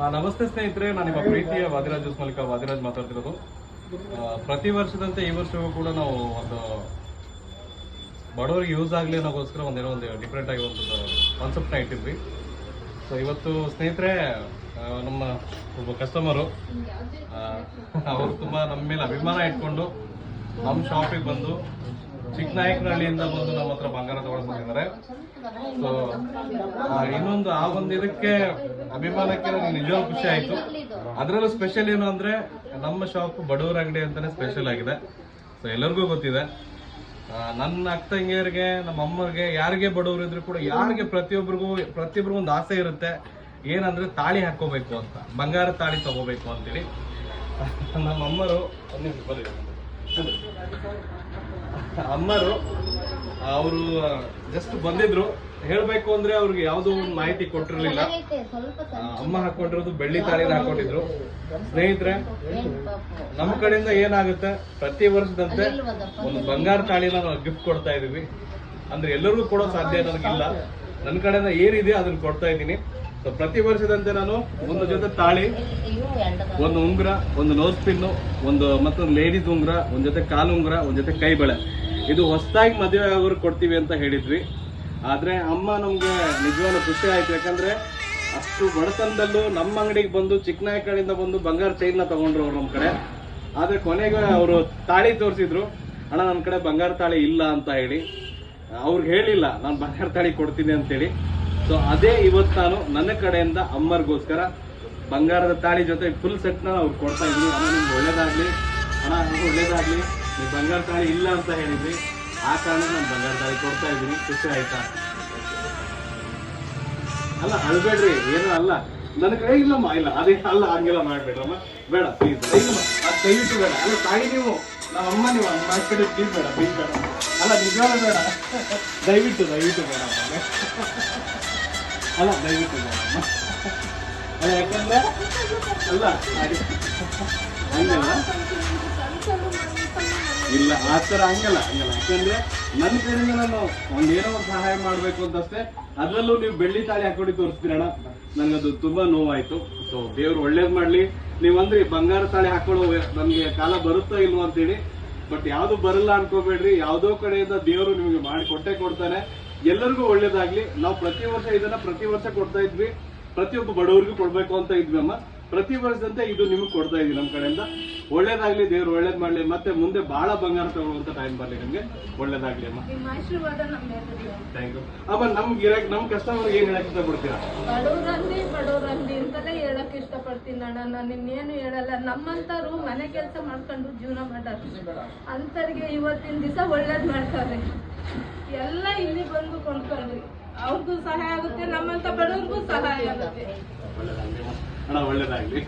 ನಮಸ್ತೆ ಸ್ನೇಹಿತರೆ, ನಾನು ನಿಮ್ಮ ಪ್ರೀತಿಯ ವಾದಿರಾಜ್ ಮಲ್ಲಿಕ ವಾದಿರಾಜ್ ಮಾತಾಡ್ತಿರೋದು. ಪ್ರತಿ ವರ್ಷದಂತೆ ಈ ವರ್ಷವೂ ಕೂಡ ನಾವು ಒಂದು ಬಡವರಿಗೆ ಯೂಸ್ ಆಗಲಿ ಅನ್ನೋಗೋಸ್ಕರ ಒಂದೇನೋ ಒಂದು ಡಿಫ್ರೆಂಟ್ ಆಗಿ ಒಂದು ಕಾನ್ಸೆಪ್ಟ್ನ ಇಟ್ಟಿದ್ವಿ. ಸೊ ಇವತ್ತು ಸ್ನೇಹಿತರೆ ನಮ್ಮ ಒಬ್ಬ ಕಸ್ಟಮರು ಅವರು ತುಂಬ ನಮ್ಮ ಮೇಲೆ ಅಭಿಮಾನ ಇಟ್ಕೊಂಡು ನಮ್ಮ ಶಾಪಿಗೆ ಬಂದು ಚಿಕ್ಕನಾಯಕನಹಳ್ಳಿಯಿಂದ ಬಂದು ನಮ್ಮ ಹತ್ರ ಬಂಗಾರ ತಗೊಂಡು ಬಂದಿದ್ದಾರೆ. ಸೊ ಇನ್ನೊಂದು ಆ ಒಂದು ಇದಕ್ಕೆ ಅಭಿಮಾನಕ್ಕೆ ನನಗೆ ಖುಷಿ ಆಯ್ತು. ಅದರಲ್ಲೂ ಸ್ಪೆಷಲ್ ಏನು ಅಂದ್ರೆ ನಮ್ಮ ಶಾಪ್ ಬಡವರ ಅಂಗಡಿ ಅಂತಾನೆ ಸ್ಪೆಷಲ್ ಆಗಿದೆ. ಸೊ ಎಲ್ಲರಿಗೂ ಗೊತ್ತಿದೆ. ನನ್ನ ಅಕ್ಕ ತಂಗಿಯರಿಗೆ ನಮ್ಮ ಅಮ್ಮರಿಗೆ, ಯಾರಿಗೆ ಬಡವರು ಇದ್ರು ಕೂಡ ಯಾರಿಗೆ ಪ್ರತಿಯೊಬ್ಬರಿಗೂ ಪ್ರತಿಯೊಬ್ಬರಿಗೂ ಒಂದು ಆಸೆ ಇರುತ್ತೆ. ಏನಂದ್ರೆ ತಾಳಿ ಹಾಕೋಬೇಕು ಅಂತ. ಬಂಗಾರ ತಾಳಿ ತಗೋಬೇಕು ಅಂತೇಳಿ. ನಮ್ಮ ಅಮ್ಮರು. ಅಮ್ಮರು, ಅವರು ಜಸ್ಟ್ ಬಂದಿದ್ರು. ಹೇಳ್ಬೇಕು ಅಂದ್ರೆ ಅವ್ರಿಗೆ ಯಾವುದೋ ಒಂದು ಮಾಹಿತಿ ಕೊಟ್ಟಿರ್ಲಿಲ್ಲ. ಅಮ್ಮ ಹಾಕೊಂಡಿರೋದು ಬೆಳ್ಳಿ ತಾಳಿನ ಹಾಕೊಂಡಿದ್ರು. ಸ್ನೇಹಿತರೆ ನಮ್ಮ ಕಡೆಯಿಂದ ಏನಾಗುತ್ತೆ? ಪ್ರತಿ ವರ್ಷದಂತೆ ಒಂದು ಬಂಗಾರ ತಾಳಿನ ನಾವು ಗಿಫ್ಟ್ ಕೊಡ್ತಾ ಇದೀವಿ. ಅಂದ್ರೆ ಎಲ್ಲರಿಗೂ ಕೊಡೋ ಸಾಧ್ಯ ನನಗಿಲ್ಲ. ನನ್ನ ಕಡೆಯಿಂದ ಏನಿದೆ ಅದನ್ನ ಕೊಡ್ತಾ ಇದ್ದೀನಿ. ಸೊ ಪ್ರತಿ ವರ್ಷದಂತೆ ನಾನು ಒಂದು ಜೊತೆ ತಾಳಿ, ಒಂದು ಉಂಗುರ, ಒಂದು ನೋಸ್ ಪಿನ್ನು ಒಂದು ಮತ್ತೊಂದು ಲೇಡೀಸ್ ಉಂಗುರ, ಒಂದು ಜೊತೆ ಕಾಲು ಉಂಗುರ, ಒಂದು ಜೊತೆ ಕೈ ಬಳೆ. ಇದು ಹೊಸದಾಗಿ ಮದುವೆ ಆಗೋರು ಕೊಡ್ತೀವಿ ಅಂತ ಹೇಳಿದ್ವಿ. ಆದ್ರೆ ಅಮ್ಮ ನಮಗೆ ನಿಜವಾಗ್ಲೂ ಖುಷಿ ಆಯ್ತು. ಯಾಕಂದ್ರೆ ಅಷ್ಟು ಬಡತನದಲ್ಲೂ ನಮ್ಮ ಅಂಗಡಿಗೆ ಬಂದು ಚಿಕ್ಕನಾಯಕಳಿಂದ ಬಂದು ಬಂಗಾರ ಚೈನ್ನ ತಗೊಂಡ್ರು ಅವ್ರು ನಮ್ಮ ಕಡೆ. ಆದ್ರೆ ಕೊನೆಗೆ ಅವರು ತಾಳಿ ತೋರಿಸಿದ್ರು, ಅಣ್ಣ ನನ್ನ ಕಡೆ ಬಂಗಾರ ತಾಳಿ ಇಲ್ಲ ಅಂತ ಹೇಳಿ. ಅವ್ರಿಗೆ ಹೇಳಿಲ್ಲ, ನಾನು ಬಂಗಾರ ತಾಳಿ ಕೊಡ್ತೀನಿ ಅಂತೇಳಿ. ಸೊ ಅದೇ ಇವತ್ತು ನಾನು ನನ್ನ ಕಡೆಯಿಂದ ಅಮ್ಮರಿಗೋಸ್ಕರ ಬಂಗಾರದ ತಾಳಿ ಜೊತೆ ಫುಲ್ ಸೆಟ್ನ ಅವ್ರು ಕೊಡ್ತಾ ಇದ್ವಿ ಅಮ್ಮ ನಿಮ್ಗೆ ಒಳ್ಳೇದಾಗಲಿ. ಅಣ್ಣ ನಿಮ್ಗೆ ಒಳ್ಳೇದಾಗಲಿ. ನೀವು ಬಂಗಾರ ತಾಳಿ ಇಲ್ಲ ಅಂತ ಹೇಳಿದ್ವಿ ಆ ಕಾರಣ ನಾನು ಬಂಗಾರ ತಾಳಿ ಕೊಡ್ತಾ ಇದ್ದೀನಿ. ಖುಷಿ ಆಯ್ತಾ? ಅಲ್ಲ, ಅಳ್ಬೇಡ್ರಿ. ಏನು ಅಲ್ಲ. ನನ್ನ ಕೈ ಇಲ್ಲಮ್ಮ, ಇಲ್ಲ. ಅದೇ, ಅಲ್ಲ, ಹಂಗೆಲ್ಲ ಮಾಡಬೇಡಮ್ಮ ಬೇಡ ಪ್ಲೀಸ್ ಅದು ದಯವಿಟ್ಟು ಬೇಡ. ಅಲ್ಲ ತಾಯಿ ನೀವು, ನಮ್ಮ ಅಮ್ಮ ನೀವು ಅಮ್ಮ ಕಡೆ ಪ್ಲೀಸ್ ಬೇಡ ಪ್ಲೀಸ್ ಬೇಡ. ಅಲ್ಲ ನಿಜವಾದ ಬೇಡ. ದಯವಿಟ್ಟು ದಯವಿಟ್ಟು ಬೇಡ. ಅಲ್ಲ, ದಯವಿಟ್ಟು. ಅಲ್ಲ, ಯಾಕಂದ್ರೆ ಅಲ್ಲ ಹಂಗಲ್ಲ. ಇಲ್ಲ, ಆ ಥರ ಹಂಗಲ್ಲ ಹಂಗಲ್ಲ. ಯಾಕಂದ್ರೆ ನನ್ನ ಕೈಯಿಂದ ನಾನು ಒಂದೇನೋ ಒಂದು ಸಹಾಯ ಮಾಡಬೇಕು ಅಂತಷ್ಟೇ, ಅದರಲ್ಲೂ ನೀವು ಬೆಳ್ಳಿ ತಾಳಿ ಹಾಕೊಂಡು ತೋರಿಸ್ತೀರಣ ನನಗದು ತುಂಬಾ ನೋವಾಯ್ತು. ಸೊ ದೇವ್ರು ಒಳ್ಳೇದು ಮಾಡ್ಲಿ. ನೀವ್ ಅಂದ್ರಿ ಬಂಗಾರ ತಾಳಿ ಹಾಕೊಳ್ಳೋ ನಮ್ಗೆ ಕಾಲ ಬರುತ್ತೋ ಇಲ್ವೋ ಅಂತೇಳಿ. ಬಟ್ ಯಾವುದು ಬರಲ್ಲ ಅನ್ಕೋಬೇಡ್ರಿ. ಯಾವುದೋ ಕಡೆಯಿಂದ ದೇವರು ನಿಮಗೆ ಮಾಡಿ ಕೊಟ್ಟೆ ಕೊಡ್ತಾನೆ. ಎಲ್ಲರಿಗೂ ಒಳ್ಳೇದಾಗ್ಲಿ. ನಾವು ಪ್ರತಿ ವರ್ಷ ಇದನ್ನ ಪ್ರತಿ ವರ್ಷ ಕೊಡ್ತಾ ಇದ್ವಿ. ಪ್ರತಿಯೊಬ್ಬ ಬಡವರಿಗೂ ಕೊಡ್ಬೇಕು ಅಂತ ಇದ್ವಿ ಅಮ್ಮ. ಪ್ರತಿ ವರ್ಷದಂತೆ ಇದು ನಿಮ್ಗೆ ಕೊಡ್ತಾ ಇದೀವಿ ನಮ್ಮ ಕಡೆಯಿಂದ. ಒಳ್ಳೇದಾಗ್ಲಿ ದೇವ್ರು ಒಳ್ಳೇದ್ ಮಾಡ್ಲಿ. ಮತ್ತೆ ಮುಂದೆ ಬಹಳ ಬಂಗಾರ ತಗೊಳ್ಳುವಂತ ಟೈಮ್ ಬರ್ಲಿ ನಿಮ್ಗೆ. ಒಳ್ಳೇದಾಗ್ಲಿ ಅಮ್ಮ. ಥ್ಯಾಂಕ್ ಯು ಅಮ್ಮ ನಮ್ ಇರಕ್ ನಮ್ ಕಸ್ಟಮರ್ ಏನ್ ಹೇಳಕ್ ಇಷ್ಟಪಡ್ತೀರಾ? ಬಡವರಲ್ಲಿ ಬಡವರಲ್ಲಿ ಅಂತಲೇ ಹೇಳಕ್ ಇಷ್ಟಪಡ್ತೀನಿ ಅಣ್ಣ. ನಾನು ಇನ್ನೇನು ಹೇಳಲ್ಲ. ನಮ್ಮಂತರು ಮನೆ ಕೆಲಸ ಮಾಡ್ಕೊಂಡು ಜೀವನ ಮಾಡೋರು ಅಂತರಿಗೆ ಇವತ್ತಿನ ದಿವಸ ಒಳ್ಳೇದ್ ಮಾಡ್ತಾರೆ. ಎಲ್ಲ ಇಲ್ಲಿ ಬಂದು ಕೊಂಡ್ಕೊಂಡ್ರಿ ಅವ್ರಿಗೂ ಸಹಾಯ ಆಗುತ್ತೆ ನಮ್ಮಂತ ಬಡವ್ರಿಗೂ ಸಹಾಯ ಆಗುತ್ತೆ. ಒಳ್ಳೇದಾಗ್ಲಿ.